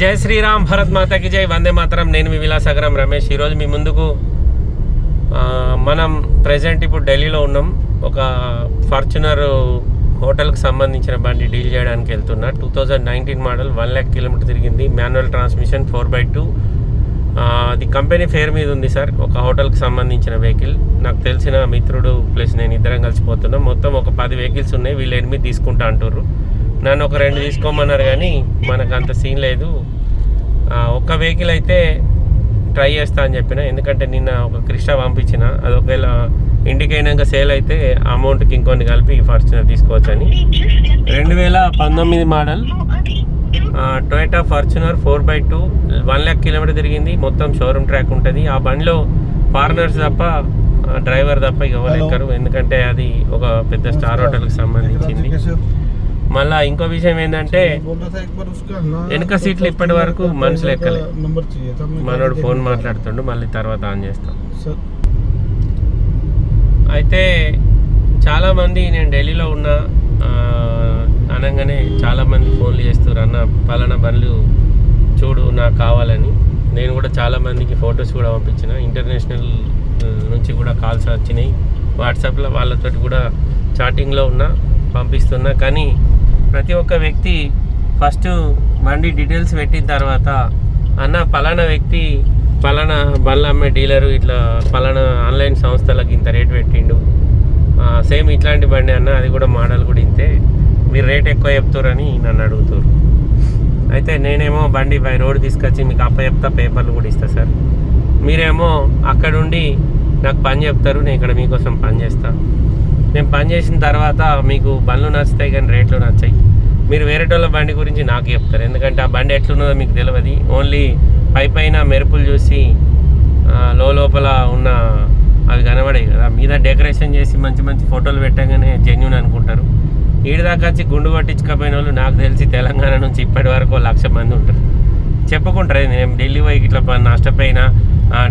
జై శ్రీరామ్ భరత్ మాతకి జై. వందే మాతరం. నేను మీ విలాసగరం రమేష్. ఈరోజు మీ ముందుకు మనం ప్రజెంట్ ఇప్పుడు ఢిల్లీలో ఉన్నాం. ఒక ఫార్చునర్ హోటల్కి సంబంధించిన బండి డీల్ చేయడానికి వెళ్తున్నా. Two thousand nineteen model one lakh kilometre తిరిగింది. Manual transmission four by two అది కంపెనీ ఫేర్ మీద ఉంది సార్ ఒక హోటల్కి సంబంధించిన వెహికల్ నాకు తెలిసిన మిత్రుడు ప్లస్ నేను ఇద్దరం కలిసిపోతున్నాం. మొత్తం ఒక పది వెహికల్స్ ఉన్నాయి. వీళ్ళు ఎనిమిది తీసుకుంటా అంటారు నన్ను ఒక రెండు తీసుకోమన్నారు కానీ మనకు అంత సీన్ లేదు. ఒక్క వెహికల్ అయితే ట్రై చేస్తా అని చెప్పిన. ఎందుకంటే నిన్న ఒక క్రిస్టా పంపించిన. అది ఒకవేళ ఇంటికి అయినాక సేల్ అయితే అమౌంట్కి ఇంకొన్ని కలిపి ఫార్చునర్ తీసుకోవచ్చని. రెండు వేల పంతొమ్మిది model Toyota Fortuner four by two one lakh kilometre తిరిగింది. మొత్తం షోరూమ్ ట్రాక్ ఉంటుంది. ఆ బండిలో ఫారినర్స్ తప్ప డ్రైవర్ తప్ప ఎవరు ఎక్కరు. ఎందుకంటే అది ఒక పెద్ద స్టార్ హోటల్కి సంబంధించింది. మళ్ళీ ఇంకో విషయం ఏంటంటే వెనక సీట్లు ఇప్పటి వరకు మనుషులు ఎక్కలే. మనోడు ఫోన్ మాట్లాడుతుండు మళ్ళీ తర్వాత ఆన్ చేస్తాం. అయితే చాలామంది నేను ఢిల్లీలో ఉన్న అనగానే చాలామంది ఫోన్లు చేస్తారు అన్న పలానా బండ్లు చూడు నాకు కావాలని. నేను కూడా చాలామందికి ఫొటోస్ కూడా పంపించిన ఇంటర్నేషనల్ నుంచి కూడా కాల్స్ వచ్చినాయి. వాట్సాప్లో వాళ్ళతో కూడా చాటింగ్లో ఉన్న పంపిస్తున్నా కానీ ప్రతి ఒక్క వ్యక్తి ఫస్ట్ బండి డీటెయిల్స్ పెట్టిన తర్వాత అన్న పలానా వ్యక్తి పలానా బళ్ళు అమ్మే డీలరు ఇట్లా పలానా ఆన్లైన్ సంస్థలకు ఇంత రేట్ పెట్టిండు. సేమ్ ఇట్లాంటి బండి అన్న అది కూడా మోడల్ కూడా ఇంతే. మీరు రేట్ ఎక్కువ చెప్తారని నన్ను అడుగుతారు. అయితే నేనేమో బండి బై రోడ్ తీసుకొచ్చి మీకు అప్ప చెప్తా పేపర్లు కూడా ఇస్తా సార్. మీరేమో అక్కడుండి నాకు పని చెప్తారు నేను ఇక్కడ మీకోసం పని చేస్తాను నేను పని చేసిన తర్వాత మీకు బండ్లు నచ్చుతాయి కానీ రేట్లు నచ్చాయి. మీరు వేరేటోళ్ళ బండి గురించి నాకు చెప్తారు. ఎందుకంటే ఆ బండి ఎట్లున్నదో మీకు తెలియదు ఓన్లీ పై పైన మెరుపులు చూసి లో లోపల ఉన్న అవి కనబడాయి కదా. మీద డెకరేషన్ చేసి మంచి మంచి ఫోటోలు పెట్టగానే జెన్యున్ అనుకుంటారు. ఈడదాకా వచ్చి గుండు కొట్టించకపోయిన వాళ్ళు నాకు తెలిసి తెలంగాణ నుంచి ఇప్పటి వరకు లక్ష మంది ఉంటారు. చెప్పుకుంటారు. నేను ఢిల్లీ పోయి ఇట్లా నష్టపోయినా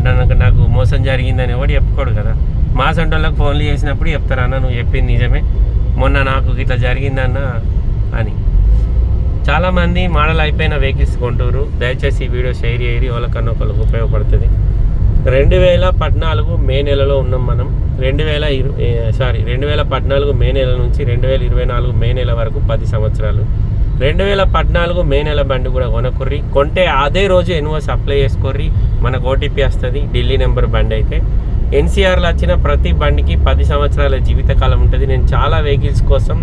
నాకు నాకు మోసం జరిగిందని ఎవడు చెప్పుకోడు కదా. మా సంటోళ్ళకి ఫోన్లు చేసినప్పుడు చెప్తారన్న నువ్వు చెప్పింది నిజమే. మొన్న నాకు ఇట్లా జరిగిందన్న అని. చాలామంది మోడల్ అయిపోయిన వెహికల్స్ కొంటారు దయచేసి ఈ వీడియో షేర్ చేయరి వాళ్ళకన్నా ఒకరికి ఉపయోగపడుతుంది. రెండు వేల పద్నాలుగు మే నెలలో ఉన్నాం మనం. రెండు వేల ఇరవై సారీ రెండు వేల పద్నాలుగు మే నెల నుంచి రెండు వేల ఇరవై నాలుగు మే నెల వరకు పది సంవత్సరాలు. రెండు వేల పద్నాలుగు మే నెల బండి కూడా కొనకుర్రి. కొంటే అదే రోజు ఎన్ఓస్ అప్లై చేసుకోర్రి. మనకు ఓటీపీ వస్తుంది. ఢిల్లీ నెంబర్ బండి అయితే. ఎన్సీఆర్లో వచ్చిన ప్రతి బండికి పది సంవత్సరాల జీవితకాలం ఉంటుంది. నేను చాలా వెహికల్స్ కోసం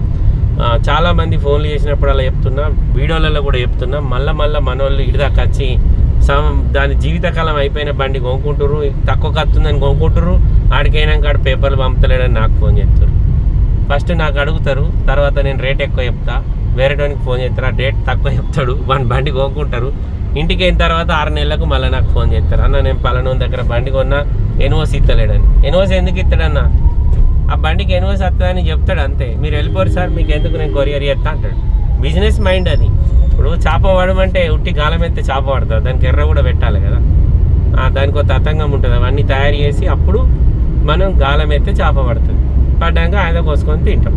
చాలామంది ఫోన్లు చేసినప్పుడు అలా చెప్తున్నా వీడియోలలో కూడా చెప్తున్నా. మళ్ళీ మళ్ళీ మన వాళ్ళు ఇడిదాకా వచ్చి సమ్ దాని జీవితకాలం అయిపోయిన బండి కొనుక్కుంటారు తక్కువ కత్తుందని కొనుక్కుంటారు ఆడికైనాక ఆడ పేపర్లు పంపుతలేడని నాకు ఫోన్ చేస్తారు. ఫస్ట్ నాకు అడుగుతారు తర్వాత నేను రేట్ ఎక్కువ చెప్తా. వేరేటోనికి ఫోన్ చేస్తారు. ఆ రేట్ తక్కువ చెప్తాడు. వన్ బండి కొనుక్కుంటారు. ఇంటికి అయిన తర్వాత ఆరు నెలలకు మళ్ళీ నాకు ఫోన్ చేస్తారు. అన్న నేను పలానా దగ్గర బండి కొన్నా ఎన్ఓసి ఇస్తలేడని ఎన్ఓసి ఎందుకు ఇస్తాడన్నా ఆ బండికి ఎన్ఓసి వస్తుందని చెప్తాడు అంతే. మీరు వెళ్ళిపోరు సార్ మీకు ఎందుకు నేను కొరియర్ చేస్తా? అంటాడు. బిజినెస్ మైండ్ అది. ఇప్పుడు చేప పడమంటే ఉట్టి గాలం ఎత్తే చేప పడుతుంది దానికి ఎర్ర కూడా పెట్టాలి కదా. దానికి ఒక తతంగం ఉంటుంది. అవన్నీ తయారు చేసి అప్పుడు మనం గాలం ఎత్తే చేప పడుతుంది. పడ్డాక ఆయన కోసుకొని తింటాం.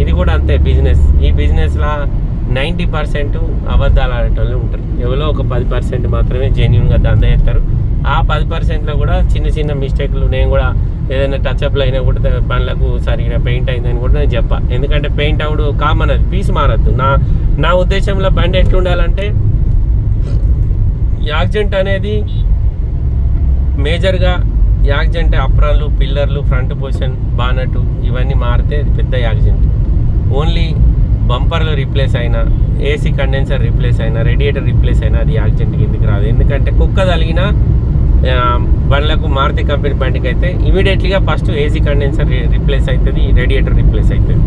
ఇది కూడా అంతే బిజినెస్. ఈ బిజినెస్లో నైంటీ పర్సెంట్ అబద్ధాలు ఆడేటోళ్ళు ఉంటారు. ఎవరో ఒక పది పర్సెంట్ మాత్రమే జెన్యున్గా దంద చేస్తారు ఆ పది పర్సెంట్లో కూడా చిన్న చిన్న మిస్టేక్లు నేను కూడా ఏదైనా టచ్అప్లు అయినా కూడా బండ్లకు సరిగ్గా పెయింట్ అయిందని కూడా నేను చెప్పా. ఎందుకంటే పెయింట్ అవుడు కామన్ అది పీస్ మారద్దు. నా నా ఉద్దేశంలో బండి ఎట్లుండాలంటే యాక్సిడెంట్ అనేది మేజర్గా యాక్సిడెంట్ అప్రాన్లు పిల్లర్లు ఫ్రంట్ పొజిషన్ బానటు ఇవన్నీ మారితే పెద్ద యాక్సిడెంట్. ఓన్లీ బంపర్లు రీప్లేస్ అయినా ఏసీ కండెన్సర్ రీప్లేస్ అయినా రేడియేటర్ రీప్లేస్ అయినా అది యాక్సిడెంట్ కిందకి రాదు. ఎందుకంటే కుక్క తగిలిన బండ్లకు మారుతి కంపెనీ బండికి అయితే ఇమీడియట్లీగా ఫస్ట్ ఏసీ కండెన్సర్ రీప్లేస్ అవుతుంది రేడియేటర్ రీప్లేస్ అవుతుంది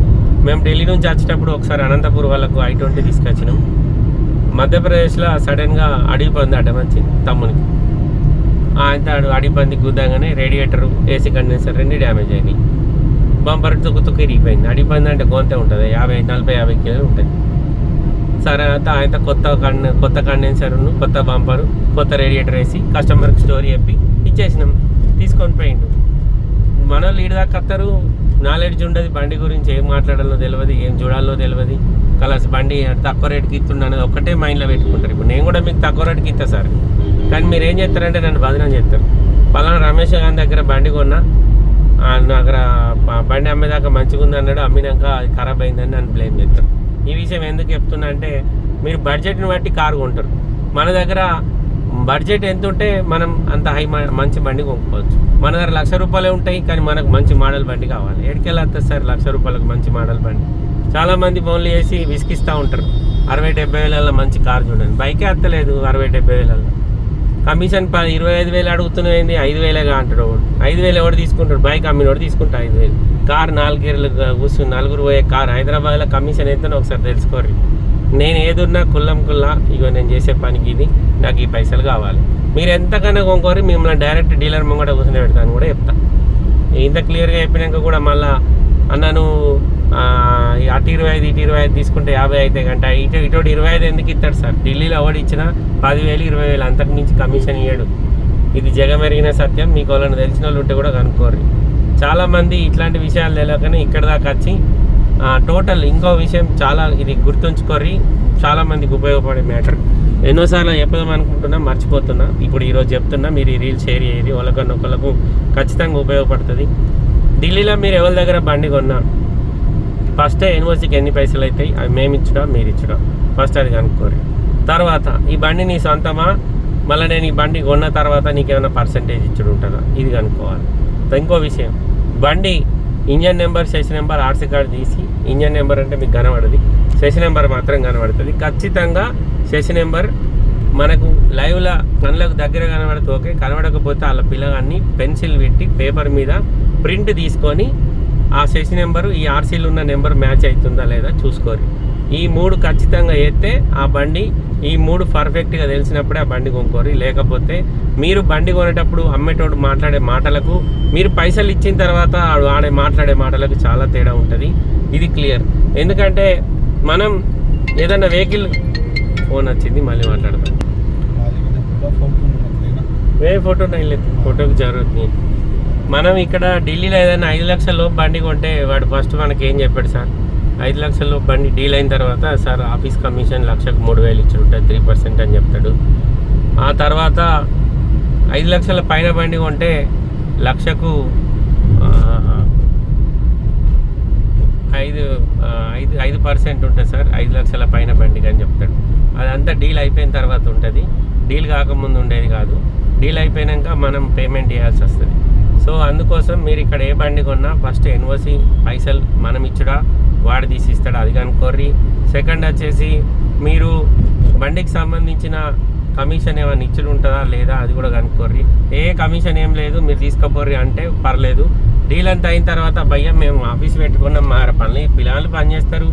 మేము ఢిల్లీ నుంచి వచ్చేటప్పుడు ఒకసారి అనంతపూర్ వాళ్ళకు ఐ ట్వంటీ తీసుకొచ్చినాం. మధ్యప్రదేశ్లో సడన్గా అడవి పంది అడ్డం తమ్మునికి. ఆయన అడవి పంది గుద్దాగానే రేడియేటరు ఏసీ కండెన్సర్ రెండు డ్యామేజ్ అయినాయి. బంపర్ తుక్కు తుక్కు ఇరిగిపోయింది. అడిగిపోయింది అంటే గోంతే ఉంటుంది. యాభై నలభై యాభై కిలోలు ఉంటుంది. సరే అయితే ఆయన కొత్త కండ కొత్త కండెన్సర్ను కొత్త బంపరు కొత్త రేడియేటర్ వేసి కస్టమర్కి స్టోరీ చెప్పి ఇచ్చేసినాం. తీసుకొని పోయిండు. మన లీడ్ దాకా వస్తారు నాలెడ్జ్ ఉండదు. బండి గురించి ఏం మాట్లాడాలో తెలియదు ఏం చూడాలో తెలియదు కలర్స్ బండి తక్కువ రేటుకి ఇస్తుండ అనేది ఒక్కటే మైండ్లో పెట్టుకుంటారు. ఇప్పుడు నేను కూడా మీకు తక్కువ రేటుకి ఇస్తా సార్. కానీ మీరు ఏం చేస్తారంటే నన్ను బదనం చేస్తారు. పలానా రమేష్ గారి దగ్గర బండి కొన్నా ఆ, దగ్గర బండి అమ్మేదాకా మంచిగా ఉంది అన్నాడు. అమ్మినాక అది ఖరాబ్ అయిందని నన్ను బ్లేమ్ చేస్తారు. ఈ విషయం ఎందుకు చెప్తున్నా అంటే మీరు బడ్జెట్ని బట్టి కారు కొంటారు. మన దగ్గర బడ్జెట్ ఎంత ఉంటే మనం అంత హై మంచి బండి కొనుక్కోవచ్చు. మన దగ్గర లక్ష రూపాయలే ఉంటాయి కానీ మనకు మంచి మోడల్ బండి కావాలి. ఎక్కడికెళ్ళి వస్తుంది సార్ లక్ష రూపాయలకు మంచి మోడల్ బండి? చాలామంది ఫోన్లు చేసి విసిగిస్తూ ఉంటారు. అరవై డెబ్బై వేలలో మంచి కారు చూడండి. బైకే వస్తలేదు అరవై డెబ్బై వేలలో కమిషన్ ప ఇరవై ఐదు వేలు అడుగుతున్నాయింది ఐదు వేలేగా అంటాడు ఒకడు. ఐదు వేలు ఎవడు తీసుకుంటాడు? బైక్ అమ్మినోడు తీసుకుంటా ఐదు వేలు. కార్ నాలుగేళ్ళు కూర్చుని నలుగురు పోయే కార్ హైదరాబాద్లో కమిషన్ ఎంతనో ఒకసారి తెలుసుకోరు నేను ఏదున్నా కుల్లం కుల్లా ఇగో నేను చేసే పనికి ఇది నాకు ఈ పైసలు కావాలి. మీరు ఎంతకన్నా కొనుక్కోరి మిమ్మల్ని డైరెక్ట్ డీలర్ ముంగట కూర్చొని పెడతాను కూడా చెప్తా. ఇంత క్లియర్గా చెప్పినాక కూడా మళ్ళా అన్న నువ్వు అటు ఇరవై ఐదు ఇటు ఇరవై ఐదు తీసుకుంటే యాభై అయితే గంట. ఇటు ఇటు ఇరవై ఐదు ఎందుకు ఇస్తాడు సార్? ఢిల్లీలో ఎవడు ఇచ్చినా పదివేలు ఇరవై వేలు అంతకు మించి కమిషన్ ఇయ్యడు. ఇది జగమెరిగిన సత్యం మీకు వాళ్ళని తెలిసిన వాళ్ళు ఉంటే కూడా కనుక్కోరు చాలామంది ఇట్లాంటి విషయాలు తెలియకనే ఇక్కడ దాకా వచ్చి టోటల్ ఇంకో విషయం చాలా ఇది గుర్తుంచుకోరి చాలామందికి ఉపయోగపడే మ్యాటర్. ఎన్నోసార్లు చెప్పదాం అనుకుంటున్నా మర్చిపోతున్నా. ఇప్పుడు ఈరోజు చెప్తున్నా మీరు ఈ రీల్ షేర్ చేయరి ఒకరికొన్న ఒకళ్ళకు ఖచ్చితంగా ఉపయోగపడుతుంది. ఢిల్లీలో మీరు ఎవరి దగ్గర బండి కొన్నా ఫస్ట్ యూనివర్సిటీకి ఎన్ని పైసలు అవుతాయి? అవి మేము ఇచ్చడా మీరు ఇచ్చడా? ఫస్ట్ అది కనుక్కోరు. తర్వాత ఈ బండి నీ సొంతమా? మళ్ళీ నేను ఈ బండి కొన్న తర్వాత నీకేమైనా పర్సంటేజ్ ఇచ్చుడు ఉంటుందా? ఇది కనుక్కోవాలి. ఇంకో విషయం. బండి ఇంజన్ నెంబర్ సెషన్ నెంబర్ ఆర్సీ కార్డు తీసి ఇంజన్ నెంబర్ అంటే మీకు కనబడదు. సెషన్ నెంబర్ మాత్రం కనబడుతుంది. ఖచ్చితంగా సెషన్ నెంబర్ మనకు లైవ్లో కళ్ళకు దగ్గర కనబడితే ఓకే. కనబడకపోతే వాళ్ళ పిల్లగాన్ని పెన్సిల్ పెట్టి పేపర్ మీద ప్రింట్ తీసుకొని ఆ సెషన్ నెంబరు ఈ ఆర్సీలు ఉన్న నెంబర్ మ్యాచ్ అవుతుందా లేదా చూసుకోరు. ఈ మూడు ఖచ్చితంగా వేస్తే ఆ బండి ఈ మూడు పర్ఫెక్ట్గా తెలిసినప్పుడే ఆ బండి కొనుక్కోరు. లేకపోతే మీరు బండి కొనేటప్పుడు అమ్మేటోడు మాట్లాడే మాటలకు మీరు పైసలు ఇచ్చిన తర్వాత ఆడు ఆడే మాట్లాడే మాటలకు చాలా తేడా ఉంటుంది. ఇది క్లియర్ ఎందుకంటే మనం ఏదైనా వెహికల్ ఫోన్ వచ్చింది మళ్ళీ మాట్లాడదాం. వే ఫోటో లేదు ఫోటోకి జరుగుతుంది మనం ఇక్కడ ఢిల్లీలో ఏదైనా ఐదు లక్షల లోపు బండి కొంటే వాడు ఫస్ట్ మనకి ఏం చెప్పాడు సార్? ఐదు లక్షల లోపు బండి డీల్ అయిన తర్వాత సార్ ఆఫీస్ కమిషన్ లక్షకు మూడు వేలు ఇచ్చి ఉంటుంది త్రీ పర్సెంట్ అని చెప్తాడు. ఆ తర్వాత ఐదు లక్షల పైన బండి కొంటే లక్షకు ఐదు ఐదు ఐదు పర్సెంట్ ఉంటుంది సార్ ఐదు లక్షల పైన బండికి అని చెప్తాడు. అదంతా డీల్ అయిపోయిన తర్వాత ఉంటుంది. డీల్ కాకముందు ఉండేది కాదు. డీల్ అయిపోయాక మనం పేమెంట్ చేయాల్సి వస్తుంది. సో అందుకోసం మీరు ఇక్కడ ఏ బండి కొన్నా ఫస్ట్ ఎన్ఓసి పైసలు మనం ఇచ్చుడా వాడు తీసి ఇస్తాడు అది కనుక్కోర్రి. సెకండ్ వచ్చేసి మీరు బండికి సంబంధించిన కమిషన్ ఏమైనా ఇచ్చుడు ఉంటుందా లేదా అది కూడా కనుక్కోర్రి. ఏ కమిషన్ ఏం లేదు మీరు తీసుకోపోర్రి అంటే పర్లేదు. డీల్ అంతా అయిన తర్వాత భయ్య మేము ఆఫీస్ పెట్టుకున్నాం మా పనులు పిల్లలు పనిచేస్తారు.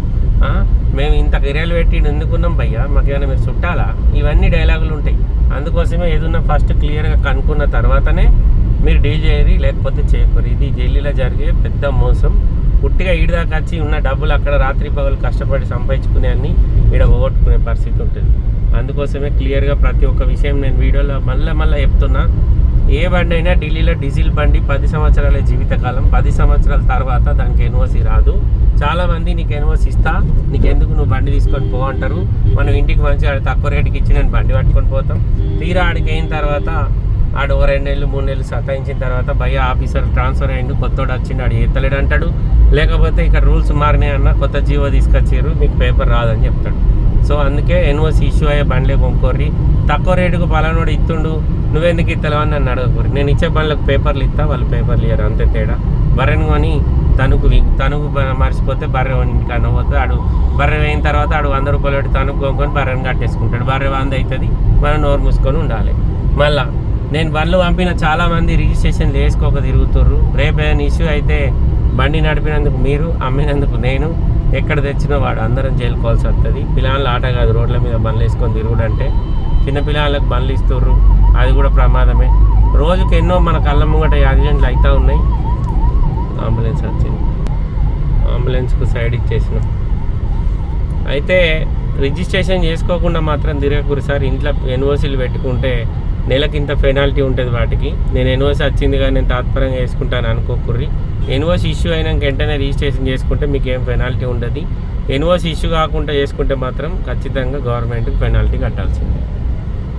మేము ఇంత గిరేలు పెట్టి ఎందుకున్నాం భయ్య? మాకేమైనా మీరు చుట్టాలా? ఇవన్నీ డైలాగులు ఉంటాయి. అందుకోసమే ఏదన్నా ఫస్ట్ క్లియర్గా కనుక్కున్న తర్వాతనే మీరు డీల్ చేయరు లేకపోతే చేయకూరు ఇది ఢిల్లీలో జరిగే పెద్ద మోసం. పుట్టిగా ఈడ దాకా వచ్చి ఉన్న డబ్బులు అక్కడ రాత్రి పగలు కష్టపడి సంపాదించుకునే అన్ని ఈడ పోగొట్టుకునే పరిస్థితి ఉంటుంది. అందుకోసమే క్లియర్గా ప్రతి ఒక్క విషయం నేను వీడియోలో మళ్ళీ మళ్ళీ చెప్తున్నా. ఏ బండి అయినా ఢిల్లీలో డీజిల్ బండి పది సంవత్సరాల జీవితకాలం పది సంవత్సరాల తర్వాత దానికి ఎన్ఓసి రాదు. చాలా మంది నీకు ఎన్ఓసి ఇస్తా నీకు ఎందుకు నువ్వు బండి తీసుకొని పో అంటారు. మనం ఇంటికి మంచిగా తక్కువ రేటుకి ఇచ్చి నేను బండి పట్టుకొని పోతాం. తీరా ఆడికి అయిన తర్వాత ఆడు ఓ రెండు నెలలు మూడు నెలలు సతాయించిన తర్వాత భయ ఆఫీసర్ ట్రాన్స్ఫర్ అయ్యిండు కొత్తోడు వచ్చిండు ఆడు ఎత్తలేడు అంటాడు. లేకపోతే ఇక్కడ రూల్స్ మారినాయి అన్న కొత్త జీవో తీసుకొచ్చారు మీకు పేపర్ రాదని చెప్తాడు. సో అందుకే ఎన్ఓసి ఇష్యూ అయ్యే బండ్లే కొనుక్కోర్రి. తక్కువ రేటుకు పలానోడు ఇస్తుండు నువ్వెందుకు ఇస్తలేవు అని నన్ను అడగకూరు నేను ఇచ్చే బండ్లకు పేపర్లు ఇస్తా వాళ్ళు పేపర్లు ఇయ్యరు అంతే తేడా. బర్రెను కొని తణుకు తణుకు మర్చిపోతే బర్రె ఇంటికి పోతే ఆడు బర్రె అయిన తర్వాత ఆడు వంద రూపాయలు పెట్టి తణుకు కొనుక్కొని బర్రెను కట్టేసుకుంటాడు. బర్రె వంద అవుతుంది మనం నోరు మూసుకొని ఉండాలి. మళ్ళా నేను బండ్లు పంపిన చాలా మంది రిజిస్ట్రేషన్లు వేసుకోక తిరుగుతుర్రు. రేపు ఏదైనా ఇష్యూ అయితే బండి నడిపినందుకు మీరు అమ్మినందుకు నేను ఎక్కడ తెచ్చినా వాడు అందరం జైలుకోవాల్సి వస్తుంది పిల్లలు ఆట కాదు రోడ్ల మీద బండ్లు వేసుకొని తిరుగుడు చిన్నపిల్లలకు బండ్లు ఇస్తుర్రు. అది కూడా ప్రమాదమే. రోజుకి ఎన్నో మన కళ్ళ ముంగట యాక్సిడెంట్లు అవుతూ ఉన్నాయి. అంబులెన్స్ వచ్చింది. అంబులెన్స్కు సైడ్ ఇచ్చేసినాం. అయితే రిజిస్ట్రేషన్ చేసుకోకుండా మాత్రం తిరగకూరు సార్. ఇంట్లో ఎన్ఓసీలు పెట్టుకుంటే నెలకి ఇంత పెనాల్టీ ఉంటుంది వాటికి. నేను ఎన్ఓసి వచ్చింది కానీ నేను తాత్పరంగా వేసుకుంటాను అనుకోకుర్రి. ఎన్ఓసి ఇష్యూ అయినాక వెంటనే రిజిస్ట్రేషన్ చేసుకుంటే మీకు ఏం పెనాల్టీ ఉండదు. ఎన్ఓసి ఇష్యూ కాకుండా చేసుకుంటే మాత్రం ఖచ్చితంగా గవర్నమెంట్కి పెనాల్టీ కట్టాల్సిందే.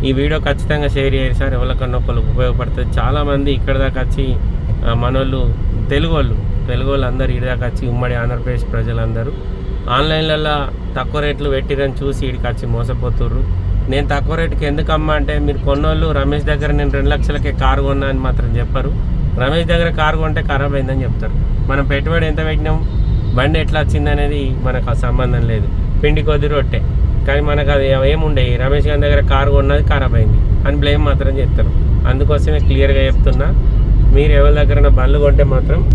ఈ వీడియో ఖచ్చితంగా షేర్ చేయండి సార్. ఎవరికన్నా ఒకరికి ఉపయోగపడుతుంది చాలామంది ఇక్కడ దాకా వచ్చి మనోళ్ళు తెలుగు వాళ్ళు తెలుగు వాళ్ళు అందరూ ఇటు దాకా వచ్చి ఉమ్మడి ఆంధ్రప్రదేశ్ ప్రజలందరూ ఆన్లైన్లలో తక్కువ రేట్లు పెట్టిరని చూసి ఇక్కడికి వచ్చి మోసపోతుర్రు. నేను తక్కువ రేటుకి ఎందుకు అమ్మా అంటే మీరు కొన్నోళ్ళు రమేష్ దగ్గర నేను రెండు లక్షలకే కారు కొన్నా అని మాత్రం చెప్పరు. రమేష్ దగ్గర కారు కొంటే ఖరాబ్ అయిందని చెప్తారు. మనం పెట్టుబడి ఎంత పెట్టినాం? బండి ఎట్లా వచ్చింది అనేది మనకు ఆ సంబంధం లేదు. పిండి కొద్ది రొట్టె. కానీ మనకు అది ఏముండే రమేష్ గారి దగ్గర కారు కొన్నది ఖరాబ్ అయింది. అని బ్లేమ్ మాత్రం చెప్తారు అందుకోసమే క్లియర్గా చెప్తున్నా. మీరు ఎవరి దగ్గర బండ్లు కొంటే మాత్రం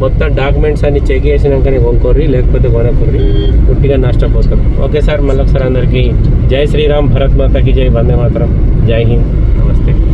మొత్తం డాక్యుమెంట్స్ అన్ని చెక్ చేసినాకనే కొనుక్కోర్రి లేకపోతే కొనకొర్రి. పుట్టిగా నష్టపోతారు. ఓకే సార్ మళ్ళీ ఒకసారి అందరికీ జై శ్రీరామ్ భరత్ మాతకి జై వందే మాత్రం. జై హింద్. నమస్తే.